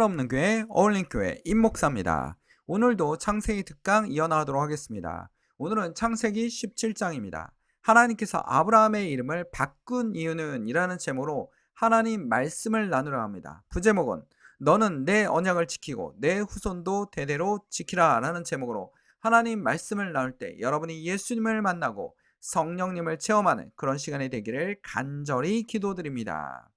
없는 교회 어울린 교회 임목사입니다. 오늘도 창세기 특강 이어나가도록 하겠습니다. 오늘은 창세기 17장입니다. 하나님께서 아브라함의 이름을 바꾼 이유는 이라는 제목으로 하나님 말씀을 나누려 합니다. 부제목은 너는 내 언약을 지키고 내 후손도 대대로 지키라 라는 제목으로 하나님 말씀을 나눌 때 여러분이 예수님을 만나고 성령님을 체험하는 그런 시간이 되기를 간절히 기도드립니다.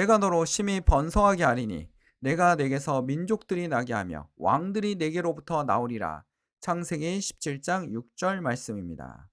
내가 너로 심히 번성하게 하리니 내가 내게서 민족들이 나게 하며 왕들이 내게로부터 나오리라. 창세기 17장 6절 말씀입니다.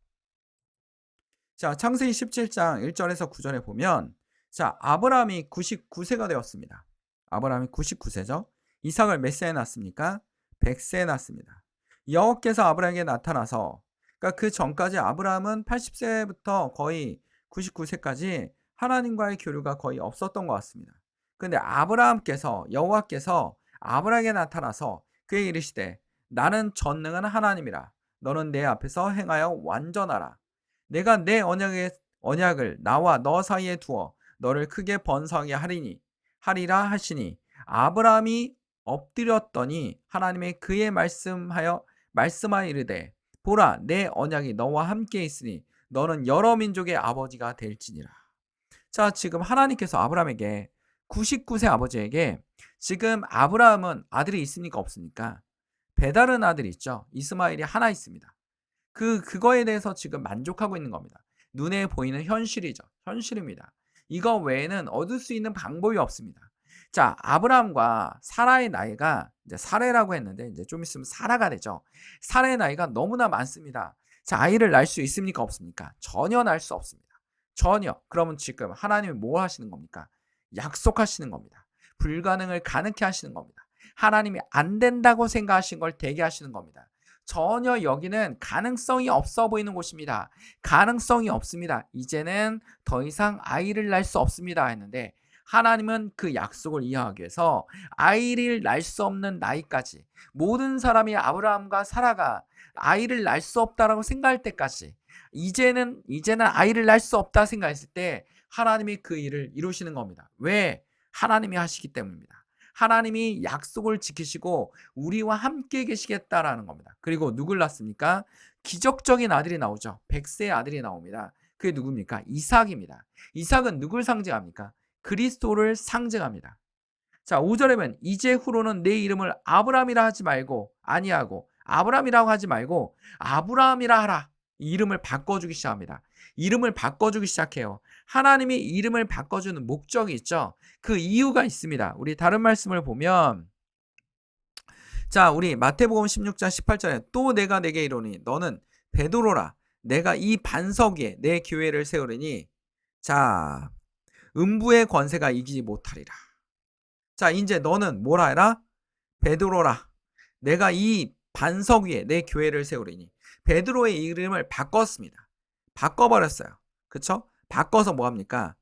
자, 창세기 17장 1절에서 9절에 보면 자, 아브라함이 99세가 되었습니다. 아브라함이 99세죠. 이삭을 몇 세에 낳습니까? 100세에 낳습니다. 여호께서 아브라함에게 나타나서 그러니까 그 전까지 아브라함은 80세부터 거의 99세까지 하나님과의 교류가 거의 없었던 것 같습니다. 근데 아브라함께서 여호와께서 아브라함에게 나타나서 그에게 이르시되 나는 전능한 하나님이라. 너는 내 앞에서 행하여 완전하라. 내가 내 언약의 언약을 나와 너 사이에 두어 너를 크게 번성하게 하리니 하리라 하시니 아브라함이 엎드렸더니 하나님의 그의 말씀하여 말씀하여 이르되 보라 내 언약이 너와 함께 있으니 너는 여러 민족의 아버지가 될지니라 자, 지금 하나님께서 아브라함에게 99세 아버지에게 지금 아브라함은 아들이 있습니까? 없습니까? 배다른 아들이 있죠. 이스마엘이 하나 있습니다. 그, 그거에 대해서 지금 만족하고 있는 겁니다. 눈에 보이는 현실이죠. 현실입니다. 이거 외에는 얻을 수 있는 방법이 없습니다. 자, 아브라함과 사라의 나이가 이제 사례라고 했는데 이제 좀 있으면 사라가 되죠. 사라의 나이가 너무나 많습니다. 자, 아이를 낳을 수 있습니까? 없습니까? 전혀 낳을 수 없습니다. 전혀. 그러면 지금 하나님이 뭐 하시는 겁니까? 약속하시는 겁니다. 불가능을 가능케 하시는 겁니다. 하나님이 안 된다고 생각하신 걸 되게 하시는 겁니다. 전혀 여기는 가능성이 없어 보이는 곳입니다. 가능성이 없습니다. 이제는 더 이상 아이를 낳을 수 없습니다. 했는데 하나님은 그 약속을 이해하기 위해서 아이를 낳을 수 없는 나이까지 모든 사람이 아브라함과 사라가 아이를 낳을 수 없다라고 생각할 때까지 이제는 이제는 아이를 낳을 수 없다 생각했을 때 하나님이 그 일을 이루시는 겁니다. 왜? 하나님이 하시기 때문입니다. 하나님이 약속을 지키시고 우리와 함께 계시겠다라는 겁니다. 그리고 누굴 낳습니까? 기적적인 아들이 나오죠. 백세의 아들이 나옵니다. 그게 누굽니까? 이삭입니다. 이삭은 누굴 상징합니까? 그리스도를 상징합니다. 자, 5절에 보면 이제 후로는 내 이름을 아브라함이라 하지 말고 아니하고 아브라함이라고 하지 말고 아브라함이라 하라. 이름을 바꿔주기 시작합니다. 이름을 바꿔주기 시작해요. 하나님이 이름을 바꿔주는 목적이 있죠. 그 이유가 있습니다. 우리 다른 말씀을 보면 자, 우리 마태복음 16장 18절에 또 내가 내게 이르니 너는 베드로라 내가 이 반석 위에 내 교회를 세우리니 자, 음부의 권세가 이기지 못하리라. 자, 이제 너는 뭐라 해라? 베드로라. 내가 이 반석 위에 내 교회를 세우리니 베드로의 이름을 바꿨습니다. 바꿔버렸어요. 그쵸? 바꿔서 뭐합니까?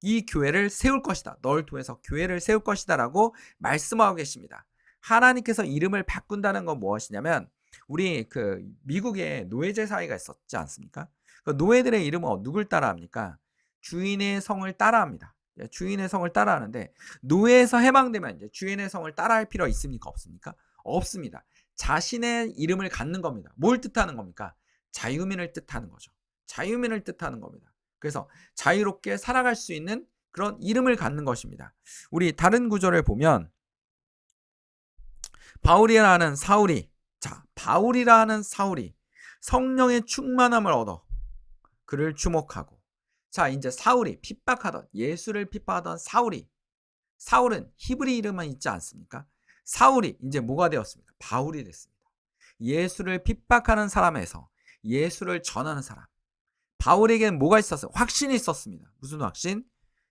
이 교회를 세울 것이다. 널 통해서 교회를 세울 것이다. 라고 말씀하고 계십니다. 하나님께서 이름을 바꾼다는 건 무엇이냐면, 우리 그 미국에 노예제 사회가 있었지 않습니까? 그 노예들의 이름은 누굴 따라 합니까? 주인의 성을 따라합니다. 예, 주인의 성을 따라하는데, 노예에서 해방되면 이제 주인의 성을 따라할 필요 있습니까? 없습니까? 없습니다. 자신의 이름을 갖는 겁니다. 뭘 뜻하는 겁니까? 자유민을 뜻하는 거죠. 자유민을 뜻하는 겁니다. 그래서 자유롭게 살아갈 수 있는 그런 이름을 갖는 것입니다. 우리 다른 구절을 보면 바울이라는 사울이 자 바울이라는 사울이 성령의 충만함을 얻어 그를 주목하고 자 이제 사울이 핍박하던 예수를 핍박하던 사울이 사울은 히브리 이름만 있지 않습니까? 사울이 이제 뭐가 되었습니까? 바울이 됐습니다. 예수를 핍박하는 사람에서 예수를 전하는 사람. 바울에게는 뭐가 있었어요? 확신이 있었습니다. 무슨 확신?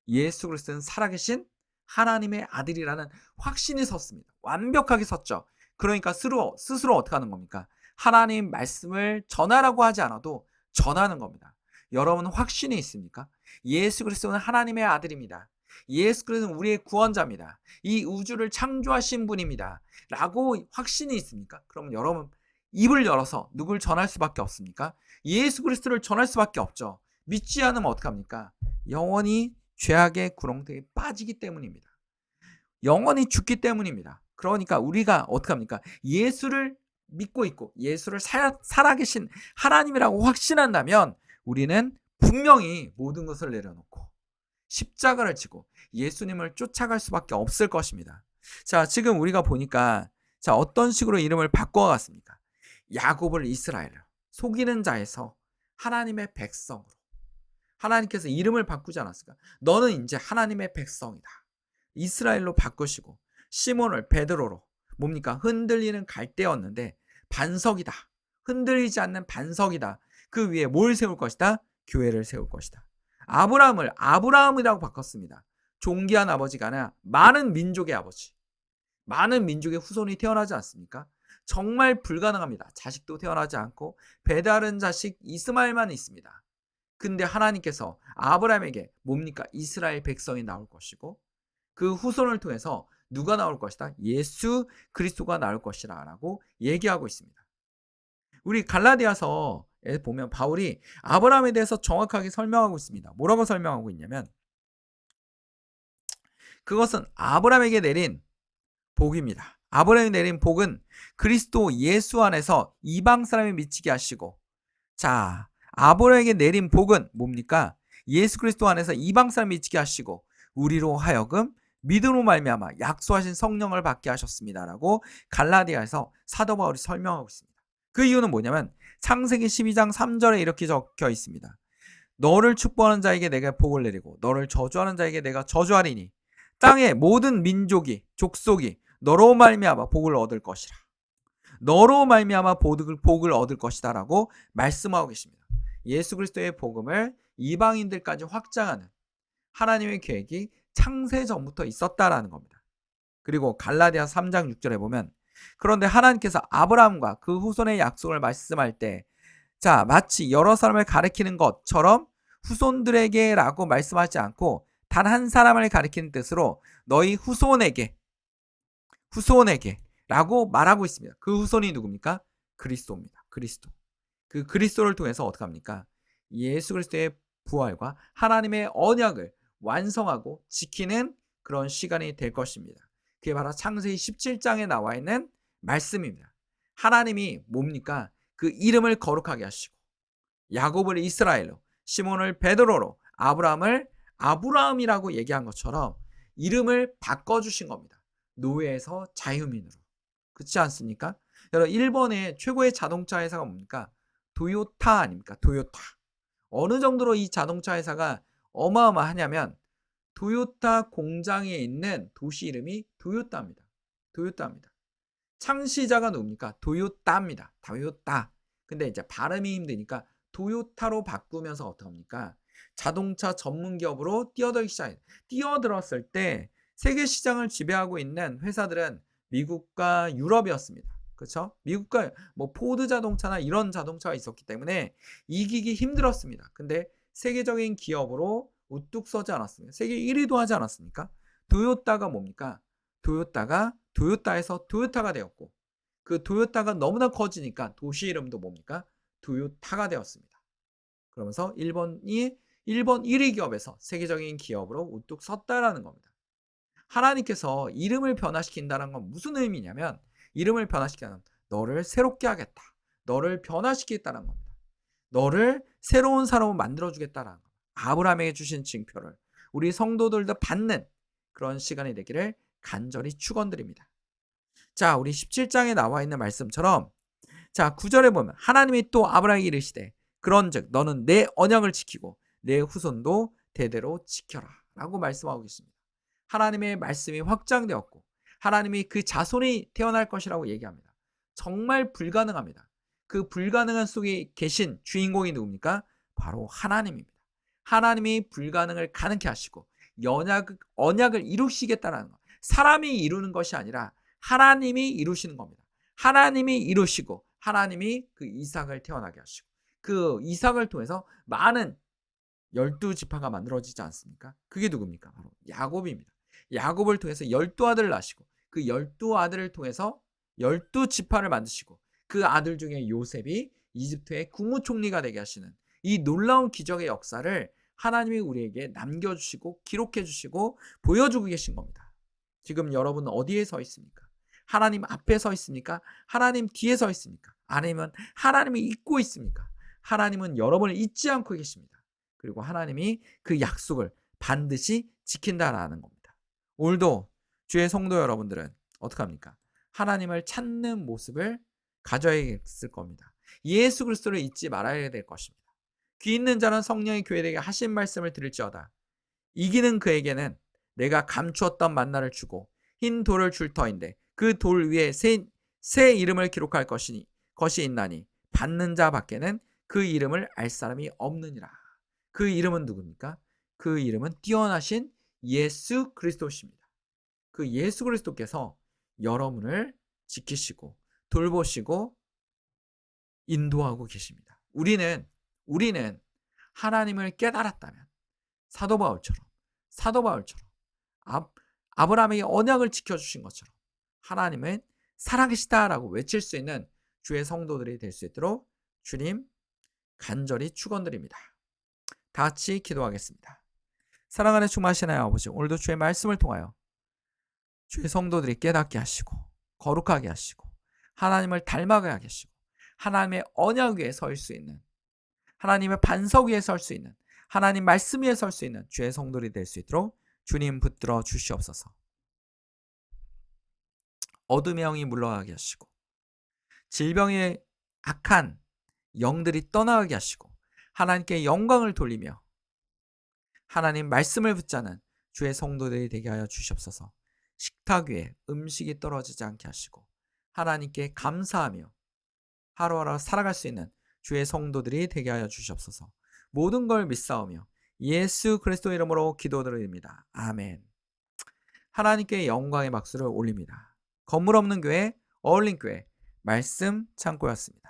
예수 그리스도는 살아계신 하나님의 아들이라는 확신이 섰습니다. 완벽하게 섰죠. 그러니까 스스로, 스스로 어떻게 하는 겁니까? 하나님 말씀을 전하라고 하지 않아도 전하는 겁니다. 여러분 확신이 있습니까? 예수 그리스도는 하나님의 아들입니다. 예수 그리스도는 우리의 구원자입니다. 이 우주를 창조하신 분입니다. 라고 확신이 있습니까? 그럼 여러분 입을 열어서 누굴 전할 수밖에 없습니까? 예수 그리스도를 전할 수밖에 없죠. 믿지 않으면 어떡합니까? 영원히 죄악의 구렁텅이에 빠지기 때문입니다. 영원히 죽기 때문입니다. 그러니까 우리가 어떡합니까? 예수를 믿고 있고 예수를 살, 살아계신 하나님이라고 확신한다면 우리는 분명히 모든 것을 내려놓고 십자가를 지고 예수님을 쫓아갈 수밖에 없을 것입니다. 자, 지금 우리가 보니까 자, 어떤 식으로 이름을 바꿔갔습니까? 야곱을 이스라엘로 속이는 자에서 하나님의 백성으로 하나님께서 이름을 바꾸지 않았을까? 너는 이제 하나님의 백성이다. 이스라엘로 바꾸시고 시몬을 베드로로 뭡니까? 흔들리는 갈대였는데 반석이다. 흔들리지 않는 반석이다. 그 위에 뭘 세울 것이다? 교회를 세울 것이다. 아브라함을 아브라함이라고 바꿨습니다. 존귀한 아버지가 아니라 많은 민족의 아버지. 많은 민족의 후손이 태어나지 않습니까? 정말 불가능합니다. 자식도 태어나지 않고 배다른 자식 이스마엘만 있습니다. 근데 하나님께서 아브라함에게 뭡니까? 이스라엘 백성이 나올 것이고 그 후손을 통해서 누가 나올 것이다? 예수 그리스도가 나올 것이라라고 얘기하고 있습니다. 우리 갈라디아서 에 보면 바울이 아브라함에 대해서 정확하게 설명하고 있습니다. 뭐라고 설명하고 있냐면 그것은 아브라함에게 내린 복입니다. 아브라함이 내린 복은 그리스도 예수 안에서 이방 사람이 미치게 하시고 자 아브라함에게 내린 복은 뭡니까? 예수 그리스도 안에서 이방 사람이 미치게 하시고 우리로 하여금 믿음으로 말미암아 약속하신 성령을 받게 하셨습니다라고 갈라디아에서 사도 바울이 설명하고 있습니다. 그 이유는 뭐냐면 창세기 12장 3절에 이렇게 적혀 있습니다. 너를 축복하는 자에게 내가 복을 내리고 너를 저주하는 자에게 내가 저주하리니 땅의 모든 민족이 족속이 너로 말미암아 복을 얻을 것이라. 너로 말미암아 복을, 복을 얻을 것이다라고 말씀하고 계십니다. 예수 그리스도의 복음을 이방인들까지 확장하는 하나님의 계획이 창세 전부터 있었다라는 겁니다. 그리고 갈라디아 3장 6절에 보면 그런데 하나님께서 아브라함과 그 후손의 약속을 말씀할 때 자, 마치 여러 사람을 가리키는 것처럼 후손들에게라고 말씀하지 않고 단 한 사람을 가리키는 뜻으로 너희 후손에게 후손에게 라고 말하고 있습니다. 그 후손이 누굽니까? 그리스도입니다. 그리스도. 그 그리스도를 통해서 어떻게 합니까? 예수 그리스도의 부활과 하나님의 언약을 완성하고 지키는 그런 시간이 될 것입니다. 그게 바로 창세기 17장에 나와 있는 말씀입니다. 하나님이 뭡니까? 그 이름을 거룩하게 하시고 야곱을 이스라엘로, 시몬을 베드로로, 아브라함을 아브라함이라고 얘기한 것처럼 이름을 바꿔 주신 겁니다. 노예에서 자유민으로. 그렇지 않습니까? 여러분 일본의 최고의 자동차 회사가 뭡니까? 도요타 아닙니까? 도요타. 어느 정도로 이 자동차 회사가 어마어마하냐면 도요타 공장에 있는 도시 이름이 도요타입니다. 도요타입니다. 창시자가 누굽니까? 도요타입니다. 도요타. 근데 이제 발음이 힘드니까 도요타로 바꾸면서 어떡합니까? 자동차 전문 기업으로 뛰어들기 시작해요. 뛰어들었을 때 세계 시장을 지배하고 있는 회사들은 미국과 유럽이었습니다. 그렇죠? 미국과 뭐 포드 자동차나 이런 자동차가 있었기 때문에 이기기 힘들었습니다. 근데 세계적인 기업으로 우뚝 서지 않았습니까? 세계 1위도 하지 않았습니까? 도요타가 뭡니까? 도요타가 도요타에서 도요타가 되었고 그 도요타가 너무나 커지니까 도시 이름도 뭡니까? 도요타가 되었습니다. 그러면서 일본이 일본 1위 기업에서 세계적인 기업으로 우뚝 섰다라는 겁니다. 하나님께서 이름을 변화시킨다는 건 무슨 의미냐면 이름을 변화시키는 너를 새롭게 하겠다. 너를 변화시키겠다는 겁니다. 너를 새로운 사람으로 만들어 주겠다라는 겁니다. 아브라함에게 주신 징표를 우리 성도들도 받는 그런 시간이 되기를 간절히 축원드립니다. 자, 우리 17장에 나와 있는 말씀처럼 자, 9절에 보면 하나님이 또 아브라함에게 이르시되 그런즉 너는 내 언약을 지키고 내 후손도 대대로 지켜라 라고 말씀하고 있습니다. 하나님의 말씀이 확장되었고 하나님이 그 자손이 태어날 것이라고 얘기합니다. 정말 불가능합니다. 그 불가능한 속에 계신 주인공이 누굽니까? 바로 하나님입니다. 하나님이 불가능을 가능케 하시고 연약, 언약을 이루시겠다는 것. 사람이 이루는 것이 아니라 하나님이 이루시는 겁니다. 하나님이 이루시고 하나님이 그 이삭을 태어나게 하시고 그 이삭을 통해서 많은 열두 지파가 만들어지지 않습니까? 그게 누굽니까? 바로 야곱입니다. 야곱을 통해서 열두 아들을 낳으시고 그 열두 아들을 통해서 열두 지파를 만드시고 그 아들 중에 요셉이 이집트의 국무총리가 되게 하시는 이 놀라운 기적의 역사를 하나님이 우리에게 남겨주시고 기록해 주시고 보여주고 계신 겁니다. 지금 여러분은 어디에 서 있습니까? 하나님 앞에 서 있습니까? 하나님 뒤에 서 있습니까? 아니면 하나님이 잊고 있습니까? 하나님은 여러분을 잊지 않고 계십니다. 그리고 하나님이 그 약속을 반드시 지킨다라는 겁니다. 오늘도 주의 성도 여러분들은 어떻게 합니까? 하나님을 찾는 모습을 가져야 했을 겁니다. 예수 그리스도를 잊지 말아야 될 것입니다. 귀 있는 자는 성령의 교회에게 하신 말씀을 들을지어다. 이기는 그에게는 내가 감추었던 만나를 주고 흰 돌을 줄 터인데 그 돌 위에 새, 새 이름을 기록할 것이니 것이 있나니 받는 자 밖에는 그 이름을 알 사람이 없느니라. 그 이름은 누굽니까? 그 이름은 뛰어나신 예수 그리스도십니다. 그 예수 그리스도께서 여러분을 지키시고 돌보시고 인도하고 계십니다. 우리는 우리는 하나님을 깨달았다면 사도 바울처럼 사도 바울처럼 아, 아브라함에게 언약을 지켜주신 것처럼 하나님은 살아계시다라고 외칠 수 있는 주의 성도들이 될 수 있도록 주님 간절히 축원드립니다. 다 같이 기도하겠습니다. 사랑하는 하나님 아버지 오늘도 주의 말씀을 통하여 주의 성도들이 깨닫게 하시고 거룩하게 하시고 하나님을 닮아가게 하시고 하나님의 언약 위에 설 수 있는 하나님의 반석 위에 설 수 있는 하나님 말씀 위에 설 수 있는 주의 성도들이 될 수 있도록 주님 붙들어 주시옵소서. 어둠의 영이 물러가게 하시고 질병의 악한 영들이 떠나가게 하시고 하나님께 영광을 돌리며 하나님 말씀을 붙자는 주의 성도들이 되게 하여 주시옵소서. 식탁 위에 음식이 떨어지지 않게 하시고 하나님께 감사하며 하루하루 살아갈 수 있는 주의 성도들이 되게 하여 주시옵소서. 모든 걸 믿사오며 예수 그리스도 이름으로 기도드립니다. 아멘. 하나님께 영광의 박수를 올립니다. 건물 없는 교회, 어울린 교회, 말씀 창고였습니다.